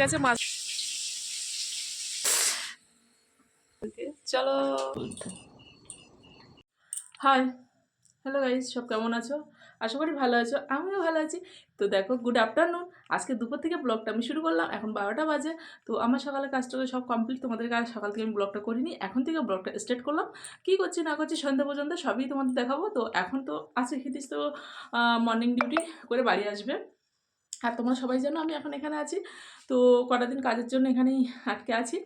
গেছে মাছ চলো। Hi hello guys সব কেমন আছো? আশা করি ভালো আছো আমিও ভালো আছি। তো দেখো গুড আফটারনুন আজকে দুপুর থেকে ব্লগটা আমি শুরু করলাম এখন বারোটা বাজে। তো আমার সকালে কাজটা সব কমপ্লিট তোমাদেরকে আর সকাল থেকে আমি ব্লগটা করিনি। এখন থেকে ব্লগটা স্টার্ট করলাম। কী করছি না করছি সন্ধ্যা পর্যন্ত সবই তোমাদের দেখাবো। তো এখন তো আছে খিতিস তো মর্নিং ডিউটি করে বাড়ি আসবে। আর তোমরা সবাই জানো আমি এখন এখানে আছি। তো কটা দিন কাজের জন্য এখানেই আটকে আছি।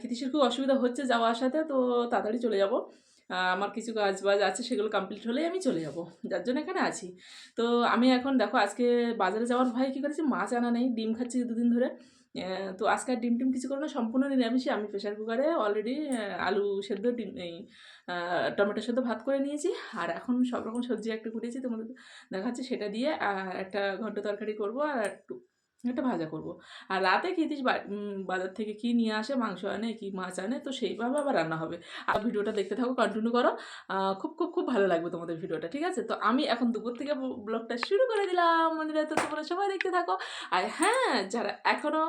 খিতিসের খুব অসুবিধা হচ্ছে যাওয়া আসাতে, তো তাড়াতাড়ি চলে যাব। আমার কিছু কাজ বাজ আছে, সেগুলো কমপ্লিট হলেই আমি চলে যাব। যার জন্য এখানে আছি। তো আমি এখন দেখো, আজকে বাজারে যাওয়ার ভয়ে কী করেছি? মাছ আনা নেই, ডিম খাচ্ছি দুদিন ধরে। তো আজকে আর ডিম টিম কিছু করব না সম্পূর্ণ নিরামিষই। আমি প্রেশার কুকারে অলরেডি আলু সেদ্ধ, ডিম, এই টমেটো সেদ্ধ ভাত করে নিয়েছি। আর এখন সব রকম সবজি একটা কুটেছি, তোমাদের দেখাচ্ছি। সেটা দিয়ে আর একটা ঘন্ট তরকারি করব। আর একটু একটা ভাজা করব। আর রাতে খেতিস বাজার থেকে কি নিয়ে আসে, মাংস আনে, কি মাছ আনে, তো সেইভাবে আবার রান্না হবে। আর ভিডিওটা দেখতে থাকো কন্টিনিউ করো। খুব খুব খুব ভালো লাগবে তোমাদের ভিডিওটা, ঠিক আছে? তো আমি এখন দুপুর থেকে ব্লগটা শুরু করে দিলাম মন্দিরে তো তোমরা সবাই দেখতে থাকো। আর হ্যাঁ যারা এখনও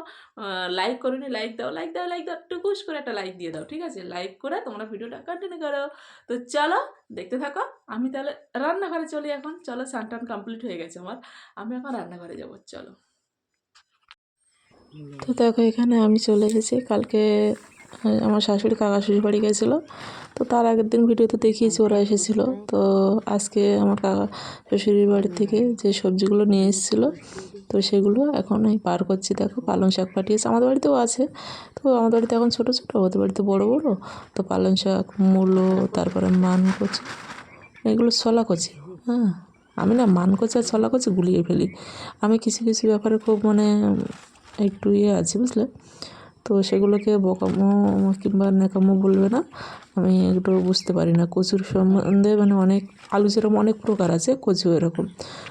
লাইক করোনি লাইক দাও লাইক দাও লাইক দাও টুকুস করে একটা লাইক দিয়ে দাও, ঠিক আছে? লাইক করে তোমরা ভিডিওটা কন্টিনিউ করো। তো চলো, দেখতে থাকো। আমি তাহলে রান্নাঘরে চলি এখন। চলো স্নান টান কমপ্লিট হয়ে গেছে আমার। আমি এখন রান্নাঘরে যাব। চলো। তো দেখো, এখানে আমি চলে এসেছি। কালকে আমার শাশুড়ি, কাকা শ্বশুর বাড়ি গেছিল। তো তার আগের দিন ভিডিওতে দেখিয়েছি, ওরা এসেছিল। তো আজকে আমার কাকা শ্বশুরের বাড়ি থেকে যে সবজিগুলো নিয়ে এসেছিল, তো সেগুলো এখন আমি পার করছি। দেখো, পালং শাক পাঠিয়েছে। আমাদের বাড়িতেও আছে। তো আমাদের বাড়িতে এখন ছোটো ছোটো, ওদের বাড়িতে বড় বড়। তো পালং শাক, মূলো, তারপরে মান কচি এগুলো ছলা কচি হ্যাঁ আমি না মান কচি আর ছলা কচি গুলিয়ে ফেলি। আমি কিছু কিছু ব্যাপারে খুব মানে একটু ইয়ে আছে বুঝলে? তো সেগুলোকে বোকামো কিংবা নেকামো বলবে না। আমি একটু বুঝতে পারি না। কচুর সম্বন্ধে মানে অনেক আলু যেরকম অনেক প্রকার আছে কচু এরকম।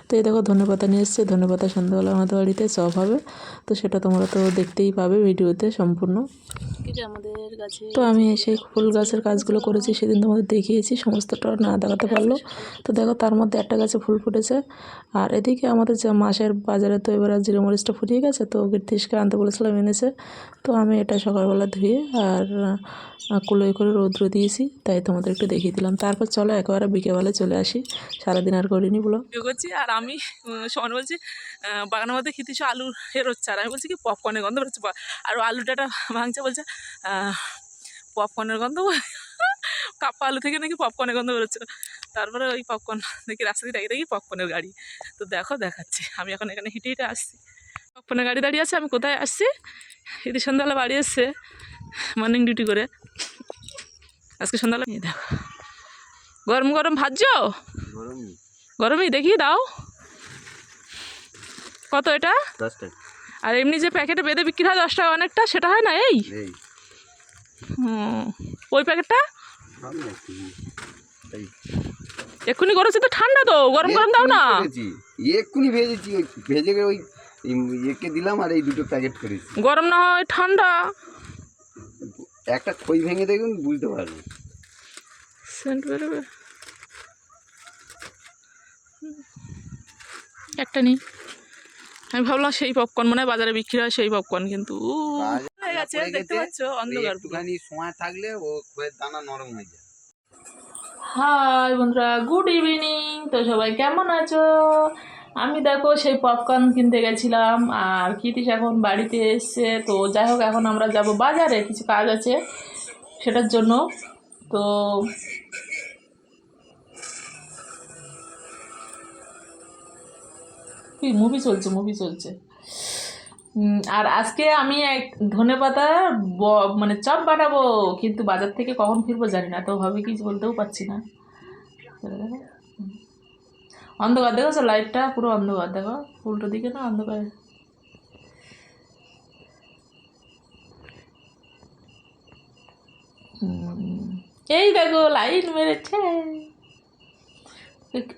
তো এই দেখো ধনেপাতা নিয়ে এসছে। ধনেপাতা সন্ধ্যাবেলা আমাদের বাড়িতে চপ হবে। তো সেটা তোমরা তো দেখতেই পাবে ভিডিওতে সম্পূর্ণ। আমাদের গাছে তো আমি সেই ফুল গাছের কাজগুলো করেছি সেদিন তোমাদের দেখিয়েছি। সমস্তটা না দেখাতে পারল। তো দেখো তার মধ্যে একটা গাছে ফুল ফুটেছে। আর এদিকে আমাদের যে মাসের বাজারে তো এবার জিরো মরিচটা ফুরিয়ে গেছে। তো গির্তিসকে আনতে বলেছিলাম এনেছে। তো আমি এটা সকালবেলা ধুয়ে আর কুলোয় করে রৌদ্র দিয়েছি, তাই তোমাদের একটু দেখিয়ে দিলাম। তারপর চলো একেবারে বিকেবেলা চলে আসি। সারাদিন আর করিনি বলো করছি আর আমি সমান বলছি বাগানের মধ্যে খেতে আলু হেরোচ্ছে আর আমি বলছি কি পপকর্নের গন্ধ বেরোচ্ছে আর ও আলুটা ভাঙছে, বলছে পপকর্নের গন্ধ কাপ্পা আলু থেকে নাকি পপকর্নের গন্ধ বেরোচ্ছে। তারপরে ওই পপকর্ন দেখি, রাস্তা দিয়ে দেখি দেখি পপকর্নের গাড়ি। তো দেখো, দেখাচ্ছি। আমি এখন এখানে হেঁটে হেঁটে আসছি। পপকর্নের গাড়ি দাঁড়িয়ে আছে আমি কোথায় আসছি? এদি সন্ধ্যাবেলা বাড়ি এসছে মর্নিং ডিউটি করে। আজকে সন্ধ্যাবেলা এই দেখো। গরম গরম ভাজছো? গরমই। দেখি দাও। কত এটা? আর এমনি যে প্যাকেটে বেঁধে বিক্রি হয় দশ টাকা অনেকটা সেটা হয় না এই? ওই প্যাকেটটা। এক্ষুনি করেছে তো ঠান্ডা তো গরম গরম দাও না। এক্ষুনি ভেজেছি। ভেজে ওই ইয়েকে দিলাম আর এই দুটো প্যাকেট করেছি। গরম না হয় ঠান্ডা। একটা খই ভেঙে দেখুন বুঝতে পারবেন। সেন্ট বেরোবে। একটা নেই। আমি ভাবলাম সেই পপকর্ন মনে হয় বাজারে বিক্রি হয় সেই পপকর্ন কিন্তু হয়ে গেছে দেখতে পাচ্ছ অন্ধকার একটুখানি সময় থাকলে ও খয়ের দানা নরম হয়ে যায়। হাই বন্ধুরা গুড ইভিনিং। তো সবাই কেমন আছো? আমি দেখো সেই পপকর্ন কিনতে গেছিলাম, আর কীতিস এখন বাড়িতে এসছে, তো যাই হোক এখন আমরা যাব বাজারে, কিছু কাজ আছে সেটার জন্য তো মুভি চলছে মুভি চলছে আর আজকে আমি এক ধনে পাতা মানে চপ বানাবো, কিন্তু বাজার থেকে কখন ফিরবো জানি না, তো ভাবে কিছু বলতেও পারছি না। অন্ধকার দেখো লাইটটা পুরো অন্ধকার, দেখো। উল্টো দিকে না অন্ধকার। এই দেখো লাইট মেরেছে।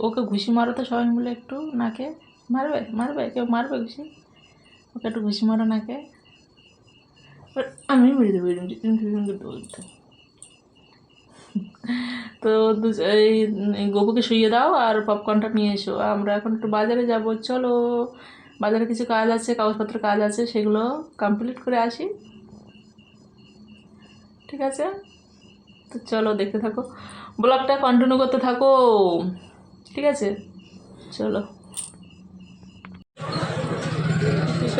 ওকে ঘুষি মারো তো সবাই মিলে একটু, নাকে। মারবে মারবে, কেউ মারবে ঘুষি? ওকে একটু ঘুষি মারো নাকে। আমি মেরে দেবো টিম টিম করে দেবো একটু। তো এই গপুকে শুইয়ে দাও আর পপকর্নটা নিয়ে এসো। আমরা এখন একটু বাজারে যাব। চলো, বাজারে কিছু কাজ আছে কাগজপত্র কাজ আছে, সেগুলো কমপ্লিট করে আসি। ঠিক আছে? তো চলো, দেখতে থাকো। ব্লগটা কন্টিনিউ করতে থাকো। ঠিক আছে? চলো।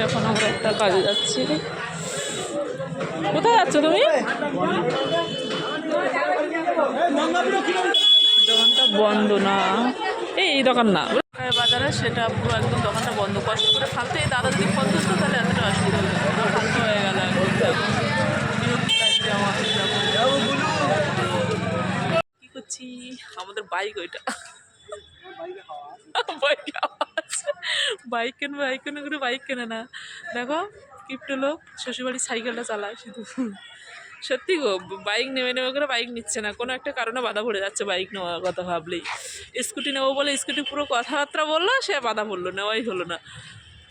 এখন আমরা একটা কাজে যাচ্ছি। কোথায় যাচ্ছ তুমি? দোকানটা বন্ধ না এই এই দোকান না। বাজারে সেটা পুরো একদম দোকানটা বন্ধ। কষ্ট করে ফালতু এই দাদা যদি করতো তাহলে এতটা অসুবিধা হতো। হয়ে গেল। কি। করছি? আমাদের বাইক ওইটা। বাইক বাইক কেনবে বাইক কেন করে বাইক কেনে না। দেখো কিপ্টো লোক, শ্বশুরবাড়ির সাইকেলটা চালায় শুধু। সত্যি গো বাইক নেমে নেমে করে বাইক নিচ্ছে না। কোনো একটা কারণে বাধা পড়ে যাচ্ছে বাইক নেওয়ার কথা ভাবলেই। স্কুটি নেব বলে স্কুটি পুরো কথাবার্তা বলল, সে বাধা পড়ল, নেওয়াই হলো না।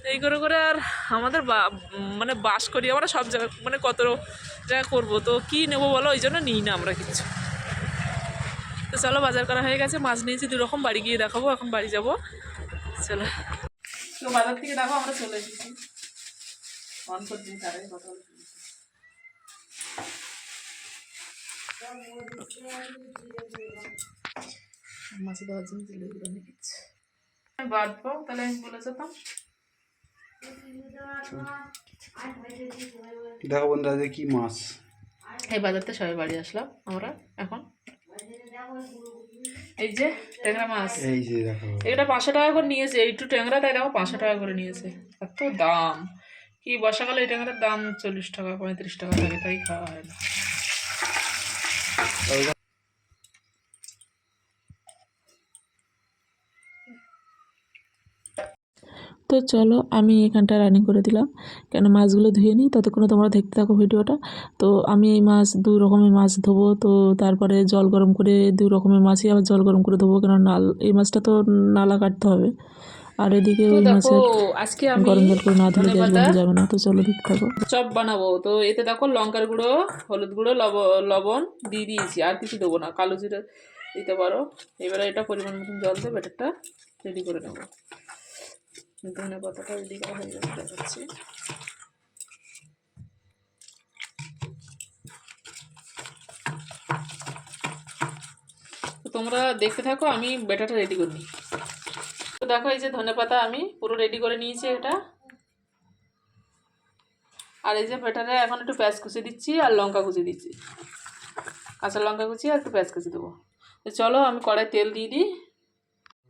এই করে করে আর আমাদের বা- মানে বাস করি, আমরা সব জায়গায় মানে কত জায়গায় করব, তো কী নেব বলো, ওই জন্য নিই না আমরা কিছু। তো চলো, বাজার করা হয়ে গেছে, মাছ নিয়েছি দু রকম বাড়ি গিয়ে দেখাবো, এখন বাড়ি যাব। চলো। তো বাজার থেকে দেখো, আমরা চলে এসেছি। তারাই কথা মাছে দেওয়ার জন্য দিলে নিয়ে বাঁধবো তাহলে আমি বলে যেতাম। দেখো বন্ধুরা যে কি মাছ? এই বাজারতে সবাই বাড়ি আসলাম আমরা এখন। এই যে ট্যাংরা মাছ। এই যে দেখো। এটা পাঁচশো টাকা করে নিয়েছে একটু ট্যাংরা তাই দেখো পাঁচশো টাকা করে নিয়েছে। এত দাম। কি বর্ষাকালে এই ট্যাংরার দাম চল্লিশ টাকা পঁয়ত্রিশ টাকা থাকে তাই খাওয়া হয় না। তো চলো আমি এখানটা রানিং করে দিলাম। কেন মাছগুলো ধুয়ে নিই ততক্ষণে তোমরা দেখতে থাকো ভিডিওটা। তো আমি এই মাছ দু রকমের মাছ ধোবো তো তারপরে জল গরম করে দু রকমের মাছই আবার জল গরম করে ধোবো কেন নাল এই মাছটা তো নালা কাটতে হবে। আর এদিকে ওই মাছের আজকে আমি গরম জল করে না ধুলে গ্যাস বন্ধ যাবে না তো চলো দেখতে থাকো। চপ বানাবো। তো এতে দেখো লঙ্কার গুঁড়ো হলুদ গুঁড়ো লব লবণ দিয়ে দিয়েছি আর কিছু দেবো না। কালো জিরে দিতে পারো। এবারে এটা পরিমাণ মতন জল দিয়ে ব্যাটারটা রেডি করে নেব। ধনে পাতাটা রেডি করা হয়ে তো তোমরা দেখতে থাকো, আমি ব্যাটারটা রেডি করে নিই। তো দেখো এই যে ধনে পাতা আমি পুরো রেডি করে নিয়েছি এটা। আর এই যে ব্যাটারে এখন একটু পেঁয়াজ কুচি দিচ্ছি আর লঙ্কা কুচি দিচ্ছি। কাঁচা লঙ্কা কুচি আর একটু পেঁয়াজ কুচি দেবো। তো চলো আমি কড়াই তেল দিয়ে দিই।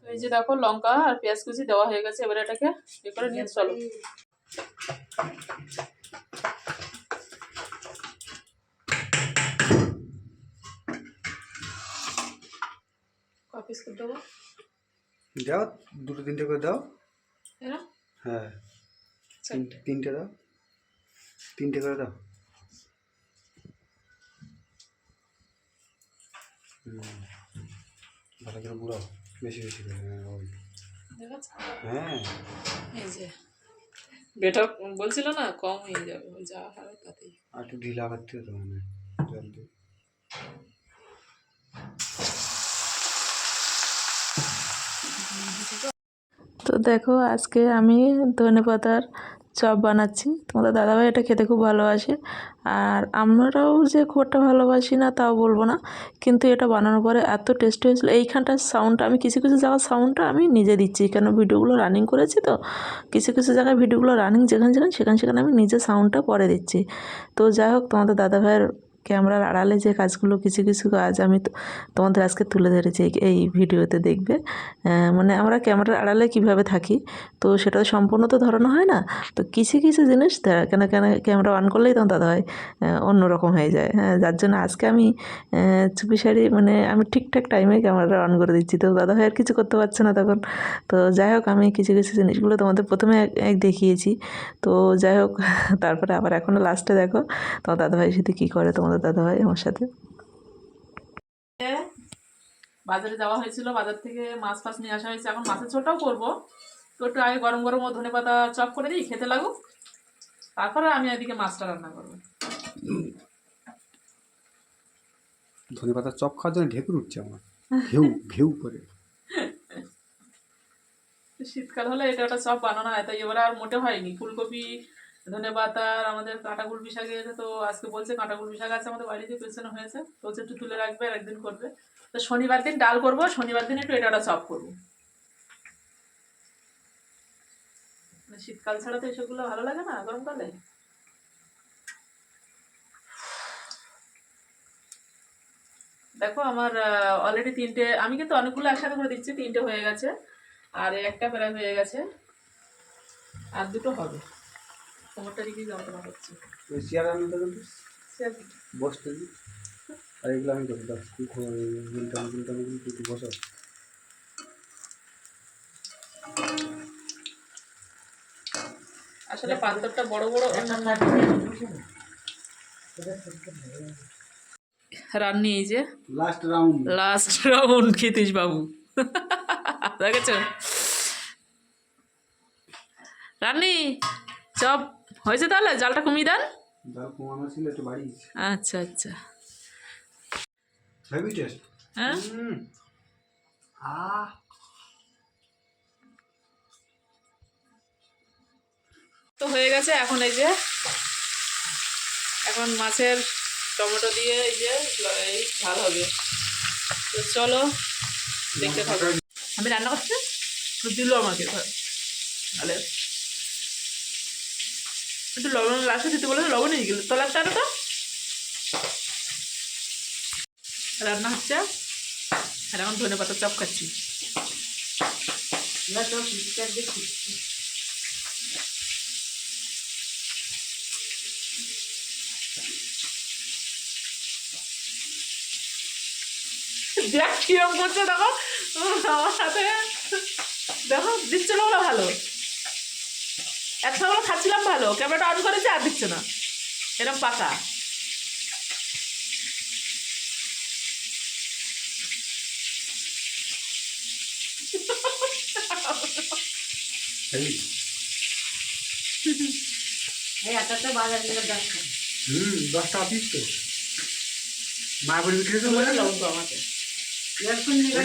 তো এই যে দেখো লঙ্কা আর পেঁয়াজ কুচি দেওয়া হয়ে গেছে এবারে এটাকে এ করে নিয়ে চলো। করে দেবো? দাও দুটো তিনটে করে দাও। হ্যাঁ তিনটে দাও। তিনটে করে দাও। ভালো করে বুড়াও বেশি বেশি করে হ্যাঁ ওই। হ্যাঁ। এই যে বেটার বলছিল না কম হয়ে যাবে যা হবে তাতেই। আর একটু ঢিলা করতে হতো মানে জলদি তো দেখো আজকে আমি ধনে পাতার চপ বানাচ্ছি। তোমাদের দাদাভাই এটা খেতে খুব ভালোবাসে। আর আমরাও যে খুব একটা ভালোবাসি না, তাও বলব না। কিন্তু এটা বানানোর পরে এত টেস্ট হয়েছিলো। এইখানটার সাউন্ডটা আমি কিছু কিছু জায়গার সাউন্ডটা আমি নিজে দিচ্ছি। কেন ভিডিওগুলো রানিং করেছি তো। কিছু কিছু জায়গায় ভিডিওগুলো রানিং যেখানে যেখানে, সেখানে সেখানে আমি নিজে সাউন্ডটা পরে দিচ্ছি। তো যাই হোক, তোমাদের দাদাভাইয়ের ক্যামেরার আড়ালে যে কাজগুলো কিছু কিছু কাজ আমি তোমাদের আজকে তুলে ধরেছি এই- ভিডিওতে দেখবে। মানে আমরা ক্যামেরার আড়ালে কীভাবে থাকি, তো সেটা সম্পূর্ণ তো ধরানো হয় না। তো কিছু কিছু জিনিস কেন কেন ক্যামেরা অন করলেই তখন দাদা হয় অন্যরকম হয়ে যায়। হ্যাঁ যার জন্য আজকে আমি চুপি সারি মানে আমি ঠিকঠাক টাইমে ক্যামেরাটা অন করে দিচ্ছি। তো দাদা ভাই আর কিছু করতে পারছে না তখন। তো যাই হোক, আমি কিছু কিছু জিনিসগুলো তোমাদের প্রথমে এক- দেখিয়েছি। তো যাই হোক, তারপরে আবার এখনও লাস্টে দেখো, তোমার দাদাভাইয়ের সাথে কী করে তোমাদের দাদাভাই আমার সাথে। বাজারে যাওয়া হয়েছিল বাজার থেকে মাছ ফাছ নিয়ে আসা হয়েছে। এখন মাছের ঝোলটাও করব। তো একটু আগে গরম গরম ও ধনে পাতা চপ করে দিই খেতে লাগুক। তারপরে আমি এদিকে মাছটা রান্না করব। ধনে পাতার চপ খাওয়ার জন্য ঢেকুর উঠছে আমার। ঘেউ ঘেউ করে। শীতকাল হলে এটা একটা চপ বানানো হয় তাই এবারে আর মোটে হয়নি। ফুলকপি ধনে পাতা আর আমাদের কাঁটা গুলবি শাকে তো আজকে বলছে কাঁটা গুলবি শাক আছে আমাদের বাড়িতে পেছনে হয়েছে। তো একটু তুলে রাখবে, আর একদিন করবে। তো শনিবার দিন ডাল করব, শনিবার দিন একটু এটা সব করব। মানে শীতকাল ছাড়া তো এসবগুলো ভালো লাগে না, গরমকালে? দেখো আমার অলরেডি তিনটে, আমি কিন্তু অনেকগুলো একসাথে করে দিচ্ছি, তিনটে হয়ে গেছে। আর একটা প্রায় হয়ে গেছে। আর দুটো হবে। কোমরটা দিকেই যন্ত্রণা করছে। ওই চেয়ার আমি দেবেন সে আর বসতে দিই। আর এগুলো আমি করি দাও। বসো আসলে পাথরটা বড় বড় রান্নি এই যে। Last round last round Kshitish babu. দেখেছ? রান্নি চপ। হয়েছে তাহলে? জালটা কমিয়ে দেন। ডাল কমানো ছিল একটু বাড়িয়েছি আচ্ছা আচ্ছা। হেভি টেস্ট হ্যাঁ? আহ। তো হয়ে গেছে এখন এই যে এখন মাছের টমেটো দিয়ে এই যে এই ঝাল হবে। তো চলো দেখতে থাকো। আমি রান্না করছি? দিল আমাকে তাহলে একটু লবণ লাস্টে দিতে বলে লবণ নিয়ে গেল তো লাস্টে আরও তো। রান্না হচ্ছে। আর এখন ধনে পাতা চপ খাচ্ছি। দেখ। কিরম করছে দেখো। আমার সাথে দেখো দিচ্ছে না বলে ভালো খাচ্ছিলাম ভালো ক্যামেরাটা অন করেছে আর দিচ্ছে না। এরকম পাকা। হেভি এই একটা বাজার নিয়ে দেখা হুম দশ টাকা তো। বিক্রি বলে আমাকে।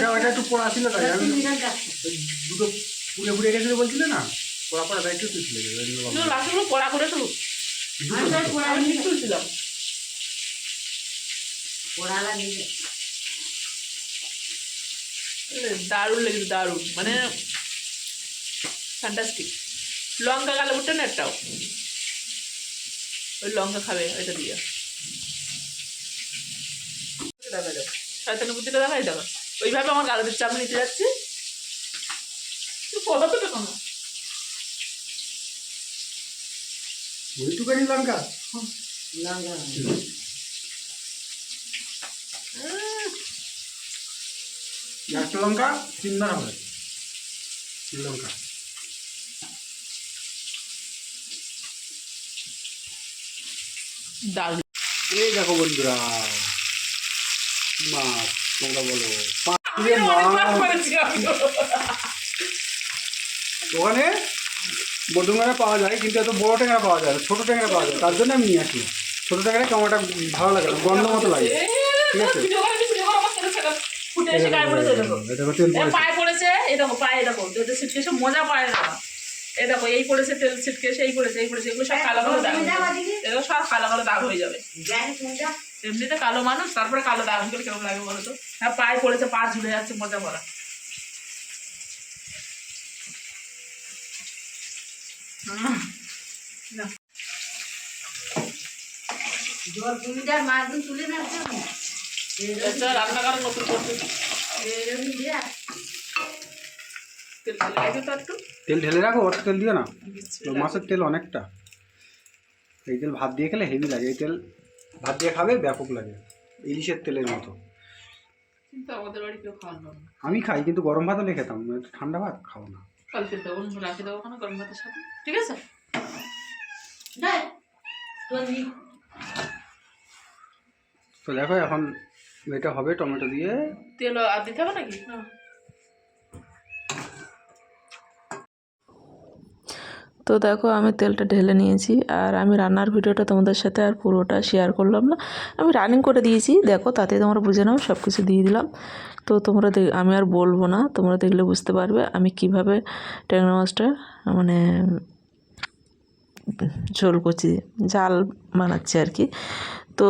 ওটা একটু পোড়া ছিল তাই। দুটো পুড়ে পুড়ে গেছিল বলছিলে না? লাস্টগুলো কড়া করে তো আমি তুলছিলাম দারুণ লেগেছে দারুণ। মানে ফ্যান্টাস্টিক লঙ্কা কালো বুটটা না একটাও। ওই লঙ্কা খাবে এটা দিয়ে। দেখা যাবে শয়তানের বুদ্ধিটা দেখাই দেখো ওইভাবে আমার গালাদের চাপ নিতে যাচ্ছি। পদার্থটা কোনো ওইটুকানি লঙ্কা লঙ্কা একটা লঙ্কা তিনবার হবে তিন লঙ্কা। দারুণ। এই দেখো বন্ধুরা মাছ তোমরা বলো। ওখানে বড় ট্যাংরা পাওয়া যায় কিন্তু এত বড় ট্যাংরা পাওয়া যায় ছোটো ট্যাংরা পাওয়া যায় তার জন্য আমি নিয়ে আসি। ছোটো ট্যাংরা কামাটা ভালো লাগে না গন্ধ মতো লাগে। ঠিক আছে? মজা পায় না। দেখো এই পড়েছে তেল সিটকেসে এই পড়েছে এই পড়েছে এগুলো সব কালো কালো দাগ এগুলো সব কালো কালো দাগ হয়ে যাবে। এমনিতে কালো মানুষ তারপরে কালো দাগ হয়ে গেলে কেমন লাগে বলো তো? হ্যাঁ পায়ে পড়েছে পা ঝুলে যাচ্ছে মজা করা হুম। না, জল তুমি যা মাছগুলো তুলে না রান্না করার নতুন করতে তেল ঢেলে রাখো অত তেল দিও না। মাছের তেল অনেকটা। এই তেল ভাত দিয়ে খেলে হেভি লাগে। এই তেল ভাত দিয়ে খাবে ব্যাপক লাগে। ইলিশের তেলের মতো। আমি খাই কিন্তু গরম ভাত হলে খেতাম। ঠান্ডা ভাত খাও না। কালকে দেবো রাখি দেবো ওখানে গরম ভাতের সাথে। ঠিক আছে? তো দেখো এখন এটা হবে টমেটো দিয়ে। তেল আর দিতে হবে নাকি? না তো দেখো আমি তেলটা ঢেলে নিয়েছি আর আমি রান্নার ভিডিওটা তোমাদের সাথে আর পুরোটা শেয়ার করলাম না। আমি রানিং করে দিয়েছি, দেখো তাতে তোমরা বুঝে নাও সব কিছু দিয়ে দিলাম। তো তোমরা আমি আর বলব না, তোমরা দেখলে বুঝতে পারবে আমি কীভাবে ট্যাংরা মাছটা মানে ঝোল করছি জাল বানাচ্ছি আর কি। তো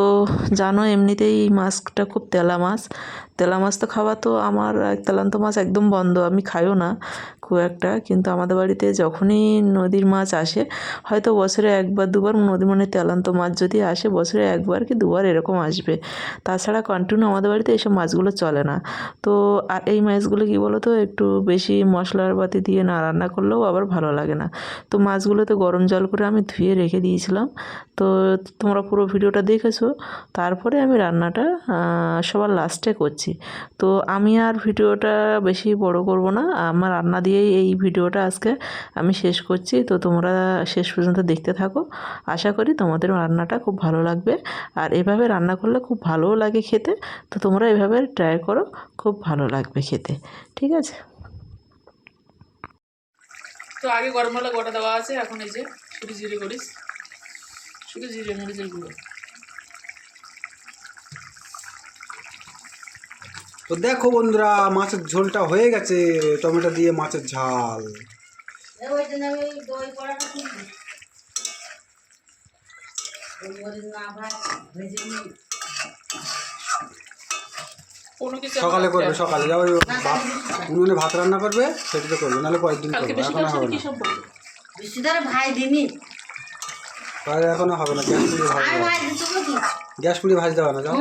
জানো এমনিতেই এই মাছটা খুব তেলা মাছ তেলা মাছ তো খাওয়া তো আমার তেলান্ত মাছ একদম বন্ধ, আমি খাইও না খুব একটা। কিন্তু আমাদের বাড়িতে যখনই নদীর মাছ আসে, হয়তো বছরে একবার, দুবার নদী মানে তেলান্ত মাছ যদি আসে, বছরে একবার কি দুবার এরকম আসবে। তাছাড়া কন্টিনিউ আমাদের বাড়িতে এসব মাছগুলো চলে না। তো আর এই মাছগুলো কী বলো তো একটু বেশি মশলার পাতি দিয়ে না রান্না করলেও আবার ভালো লাগে না। তো মাছগুলোতে গরম জল করে আমি ধুয়ে রেখে দিয়েছিলাম। তো তোমরা পুরো ভিডিওটা দেখেছ, তারপরে আমি রান্নাটা সবার লাস্টে করছি। তো আমি আর ভিডিওটা বেশি বড় করব না। আমার রান্না দিয়েই এই ভিডিওটা আজকে আমি শেষ করছি। তো তোমরা শেষ পর্যন্ত দেখতে থাকো। আশা করি তোমাদের রান্নাটা খুব ভালো লাগবে। আর এভাবে রান্না করলে খুব ভালোও লাগে খেতে। তো তোমরা এভাবে ট্রাই করো, খুব ভালো লাগবে খেতে। ঠিক আছে? তো আগে গরম মশলা গোটা দেওয়া আছে। এখন এই যে শুধু জিরে করিস শুধু জিরে মরিচের গুঁড়ো। তো দেখো বন্ধুরা মাছের ঝোলটা হয়ে গেছে। টমেটো দিয়ে মাছের ঝাল। সকালে করবে সকালে। যাও ভাত উনুনে ভাত রান্না করবে সেটাতে করবে নাহলে পরের দিন করবে এখনও হবে না। ভাই দিনি এখনও হবে না গ্যাস পুড়িয়ে ভাজ দেওয়া গ্যাস পুড়িয়ে ভাজ দেওয়া না যাও।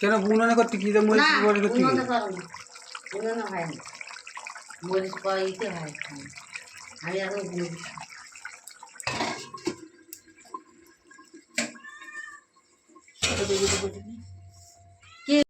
কেন উনুনে করতে কি মরিচ মরিচ করতে কি? উনুনে করো হয় না। মরিচ পাইতে হয় আমি এখন পারি।